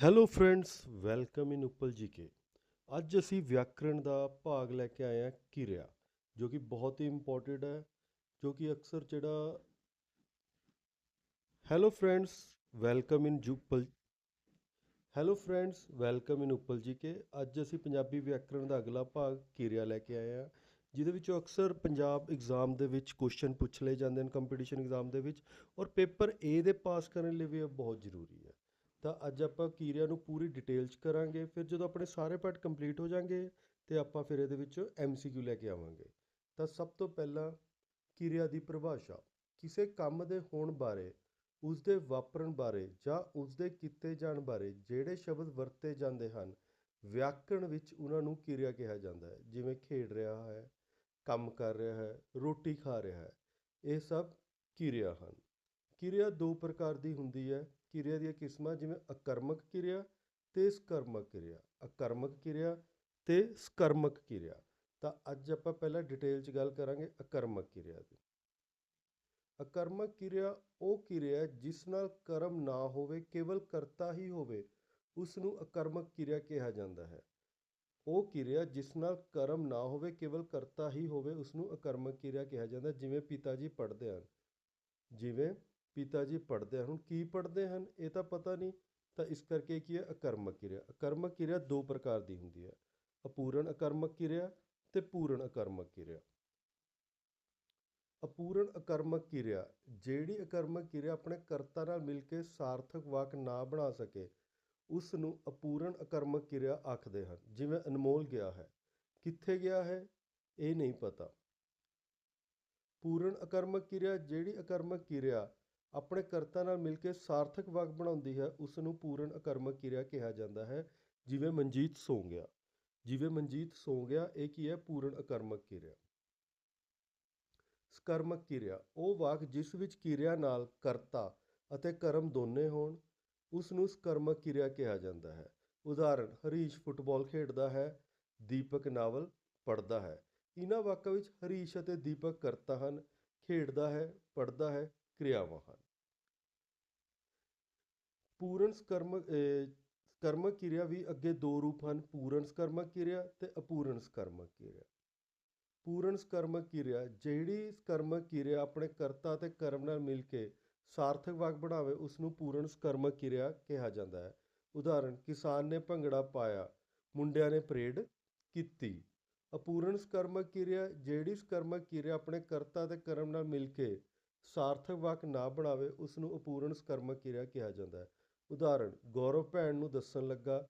Hello friends welcome in Uppal GK ਅੱਜ ਅਸੀਂ ਵਿਆਕਰਣ ਦਾ ਭਾਗ ਲੈ ਕੇ ਆਏ ਹਾਂ ਕਿਰਿਆ, ਜੋ ਕਿ ਬਹੁਤ ਹੀ ਇੰਪੋਰਟੈਂਟ ਹੈ, ਜੋ ਕਿ ਅਕਸਰ ਜਿਹੜਾ hello friends welcome in ਜੁਪਲ hello friends welcome in Uppal GK ਅੱਜ ਅਸੀਂ ਪੰਜਾਬੀ ਵਿਆਕਰਣ ਦਾ ਅਗਲਾ ਭਾਗ ਕਿਰਿਆ ਲੈ ਕੇ ਆਏ ਹਾਂ, ਜਿਹਦੇ ਵਿੱਚੋਂ ਅਕਸਰ ਪੰਜਾਬ ਐਗਜ਼ਾਮ ਦੇ ਵਿੱਚ ਕੁਐਸਚਨ ਪੁੱਛ ਲਏ ਜਾਂਦੇ ਨੇ ਕੰਪੀਟੀਸ਼ਨ ਐਗਜ਼ਾਮ ਦੇ ਵਿੱਚ, ਔਰ ਪੇਪਰ ਏ ਦੇ ਪਾਸ ਕਰਨ ਲਈ ਵੀ ਇਹ ਬਹੁਤ ਜ਼ਰੂਰੀ ਹੈ। ਤਾਂ ਅੱਜ ਆਪਾਂ ਕਿਰਿਆ ਨੂੰ ਪੂਰੀ ਡਿਟੇਲ 'ਚ ਕਰਾਂਗੇ, ਫਿਰ ਜਦੋਂ ਆਪਣੇ ਸਾਰੇ ਪਾਰਟ ਕੰਪਲੀਟ ਹੋ ਜਾਣਗੇ ਤੇ ਆਪਾਂ ਫਿਰ ਇਹਦੇ ਵਿੱਚੋਂ ਐਮਸੀਕਿਊ ਲੈ ਕੇ ਆਵਾਂਗੇ। ਤਾਂ ਸਭ ਤੋਂ ਪਹਿਲਾਂ ਕਿਰਿਆ ਦੀ ਪਰਿਭਾਸ਼ਾ, ਕਿਸੇ ਕੰਮ ਦੇ ਹੋਣ ਬਾਰੇ ਉਸ ਦੇ ਵਾਪਰਨ ਬਾਰੇ ਜਾਂ ਉਸ ਦੇ ਕੀਤੇ ਜਾਣ ਬਾਰੇ ਜਿਹੜੇ ਸ਼ਬਦ ਵਰਤੇ ਜਾਂਦੇ ਹਨ, ਵਿਆਕਰਣ ਵਿੱਚ ਉਹਨਾਂ ਨੂੰ ਕਿਰਿਆ ਕਿਹਾ ਜਾਂਦਾ ਹੈ। ਜਿਵੇਂ ਖੇਡ ਰਿਹਾ ਹੈ, ਕੰਮ ਕਰ ਰਿਹਾ ਹੈ, ਰੋਟੀ ਖਾ ਰਿਹਾ ਹੈ, ਇਹ ਸਭ ਕਿਰਿਆ ਹਨ। ਕਿਰਿਆ ਦੋ ਪ੍ਰਕਾਰ ਦੀ ਹੁੰਦੀ ਹੈ। ਕਿਰਿਆ ਦੀਆਂ ਕਿਸਮਾਂ ਜਿਵੇਂ ਅਕਰਮਕ ਕਿਰਿਆ ਤੇ ਸਕਰਮਕ ਕਿਰਿਆ। ਅਕਰਮਕ ਕਿਰਿਆ ਤੇ ਸਕਰਮਕ ਕਿਰਿਆ। ਤਾਂ ਅੱਜ ਆਪਾਂ ਪਹਿਲਾਂ ਡਿਟੇਲ 'ਚ ਗੱਲ ਕਰਾਂਗੇ ਅਕਰਮਕ ਕਿਰਿਆ ਦੀ। ਅਕਰਮਕ ਕਿਰਿਆ ਉਹ ਕਿਰਿਆ ਜਿਸ ਨਾਲ ਕਰਮ ਨਾ ਹੋਵੇ, ਕੇਵਲ ਕਰਤਾ ਹੀ ਹੋਵੇ ਉਸ ਨੂੰ ਅਕਰਮਕ ਕਿਰਿਆ ਕਿਹਾ ਜਾਂਦਾ ਹੈ। ਉਹ ਕਿਰਿਆ ਜਿਸ ਨਾਲ ਕਰਮ ਨਾ ਹੋਵੇ, ਕੇਵਲ ਕਰਤਾ ਹੀ ਹੋਵੇ ਉਸ ਨੂੰ ਅਕਰਮਕ ਕਿਰਿਆ ਕਿਹਾ ਜਾਂਦਾ, ਜਿਵੇਂ ਪਿਤਾ ਜੀ ਪੜ੍ਹਦੇ ਹਨ। ਜਿਵੇਂ ਪਿਤਾ ਜੀ ਪੜ੍ਹਦੇ ਹਨ ਕੀ ਪੜ੍ਹਦੇ ਹਨ, ਇਹ ਤਾਂ ਪਤਾ ਨਹੀਂ, ਤਾਂ ਇਸ ਕਰਕੇ ਕੀ ਹੈ, ਅਕਰਮਕ ਕਿਰਿਆ। ਅਕਰਮਕ ਕਿਰਿਆ ਦੋ ਪ੍ਰਕਾਰ ਦੀ ਹੁੰਦੀ ਹੈ, ਅਪੂਰਨ ਅਕਰਮਕ ਕਿਰਿਆ ਤੇ ਪੂਰਨ ਅਕਰਮਕ ਕਿਰਿਆ। ਅਪੂਰਨ ਅਕਰਮਕ ਕਿਰਿਆ, ਜਿਹੜੀ ਅਕਰਮਕ ਕਿਰਿਆ ਆਪਣੇ ਕਰਤਾ ਨਾਲ ਮਿਲ ਕੇ ਸਾਰਥਕ ਵਾਕ ਨਾ ਬਣਾ ਸਕੇ ਉਸ ਨੂੰ ਅਪੂਰਨ ਅਕਰਮਕ ਕਿਰਿਆ ਆਖਦੇ ਹਨ। ਜਿਵੇਂ ਅਨਮੋਲ ਗਿਆ ਹੈ, ਕਿੱਥੇ ਗਿਆ ਹੈ, ਇਹ ਨਹੀਂ ਪਤਾ। ਪੂਰਨ ਅਕਰਮਕ ਕਿਰਿਆ, ਜਿਹੜੀ ਅਕਰਮਕ ਕਿਰਿਆ ਆਪਣੇ ਕਰਤਾ ਨਾਲ ਮਿਲ ਕੇ ਸਾਰਥਕ ਵਾਕ ਬਣਾਉਂਦੀ ਹੈ ਉਸ ਨੂੰ ਪੂਰਨ ਅਕਰਮਕ ਕਿਰਿਆ ਕਿਹਾ ਜਾਂਦਾ ਹੈ, ਜਿਵੇਂ ਮਨਜੀਤ ਸੌਂ ਗਿਆ ਜਿਵੇਂ ਮਨਜੀਤ ਸੌਂ ਗਿਆ ਇਹ ਕੀ ਹੈ? ਪੂਰਨ ਅਕਰਮਕ ਕਿਰਿਆ। ਸਕਰਮਕ ਕਿਰਿਆ। ਉਹ ਵਾਕ ਜਿਸ ਵਿੱਚ ਕਿਰਿਆ ਨਾਲ ਕਰਤਾ ਅਤੇ ਕਰਮ ਦੋਨੇ ਹੋਣ ਉਸ ਨੂੰ ਸਕਰਮਕ ਕਿਰਿਆ ਕਿਹਾ ਜਾਂਦਾ ਹੈ। ਉਦਾਹਰਣ ਹਰੀਸ਼ ਫੁੱਟਬਾਲ ਖੇਡਦਾ ਹੈ, ਦੀਪਕ ਨਾਵਲ ਪੜ੍ਹਦਾ ਹੈ। ਇਹਨਾਂ ਵਾਕਾਂ ਵਿੱਚ ਹਰੀਸ਼ ਅਤੇ ਦੀਪਕ ਕਰਤਾ ਹਨ, ਖੇਡਦਾ ਹੈ, ਪੜ੍ਹਦਾ ਹੈ ਕਿਰਿਆਵਾਂ ਹਨ ਪੂਰਨ ਸਕਰਮ ਅਹ, ਸਕਰਮਕ ਕਿਰਿਆ ਵੀ ਅੱਗੇ ਦੋ ਰੂਪ ਹਨ ਪੂਰਨ ਸਕਰਮਕ ਕਿਰਿਆ ਤੇ ਅਪੂਰਨ ਸਕਰਮਕ ਕਿਰਿਆ ਪੂਰਨ ਸਕਰਮਕ ਕਿਰਿਆ ਜਿਹੜੀ ਸਕਰਮਕ ਕਿਰਿਆ ਆਪਣੇ ਕਰਤਾ ਤੇ ਕਰਮ ਨਾਲ ਮਿਲ ਕੇ ਸਾਰਥਕ ਵਾਕ ਬਣਾਵੇ ਉਸ ਨੂੰ ਪੂਰਨ ਸਕਰਮਕ ਕਿਰਿਆ ਕਿਹਾ ਜਾਂਦਾ ਹੈ ਉਦਾਹਰਣ ਕਿਸਾਨ ਨੇ ਭੰਗੜਾ ਪਾਇਆ ਮੁੰਡਿਆਂ ਨੇ ਪਰੇਡ ਕੀਤੀ ਅਪੂਰਨ ਸਕਰਮਕ ਕਿਰਿਆ ਜਿਹੜੀ ਸਕਰਮਕ ਕਿਰਿਆ ਆਪਣੇ ਕਰਤਾ ਤੇ ਕਰਮ ਨਾਲ ਮਿਲ ਕੇ ਸਾਰਥਕ ਵਾਕ ਨਾ ਬਣਾਵੇ ਉਸ ਨੂੰ ਅਪੂਰਨ ਸਕਰਮਕ ਕਿਰਿਆ ਕਿਹਾ ਜਾਂਦਾ ਹੈ। ਉਦਾਹਰਣ, ਗੌਰਵ ਭੈਣ ਨੂੰ ਦੱਸਣ ਲੱਗਾ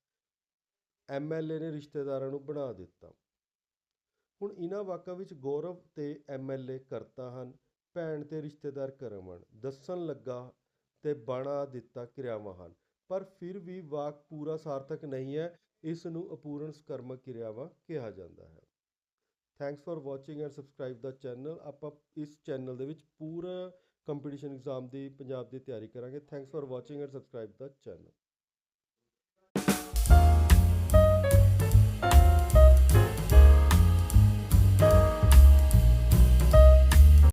ਐਮਐਲਏ ਨੇ ਰਿਸ਼ਤੇਦਾਰਾਂ ਨੂੰ ਬਣਾ ਦਿੱਤਾ। ਹੁਣ ਇਹਨਾਂ ਵਾਕਾਂ ਵਿੱਚ ਗੌਰਵ ਤੇ ਐਮਐਲਏ ਕਰਤਾ ਹਨ, ਭੈਣ ਤੇ ਰਿਸ਼ਤੇਦਾਰ ਕਰਮ ਹਨ। ਦੱਸਣ ਲੱਗਾ ਤੇ ਬਣਾ ਦਿੱਤਾ ਕਿਰਿਆਵਾਂ ਹਨ। ਪਰ ਫਿਰ ਵੀ ਵਾਕ ਪੂਰਾ ਸਾਰਥਕ ਨਹੀਂ ਹੈ, ਇਸ ਨੂੰ ਅਪੂਰਨ ਸਕਰਮਕ ਕਿਰਿਆਵਾਂ ਕਿਹਾ ਜਾਂਦਾ ਹੈ। Thanks for watching and subscribe the channel ਆਪਾਂ ਇਸ ਚੈਨਲ ਦੇ ਵਿੱਚ ਪੂਰਾ ਕੰਪੀਟੀਸ਼ਨ ਐਗਜ਼ਾਮ ਦੀ ਪੰਜਾਬ ਦੀ ਤਿਆਰੀ ਕਰਾਂਗੇ thanks for watching and subscribe the channel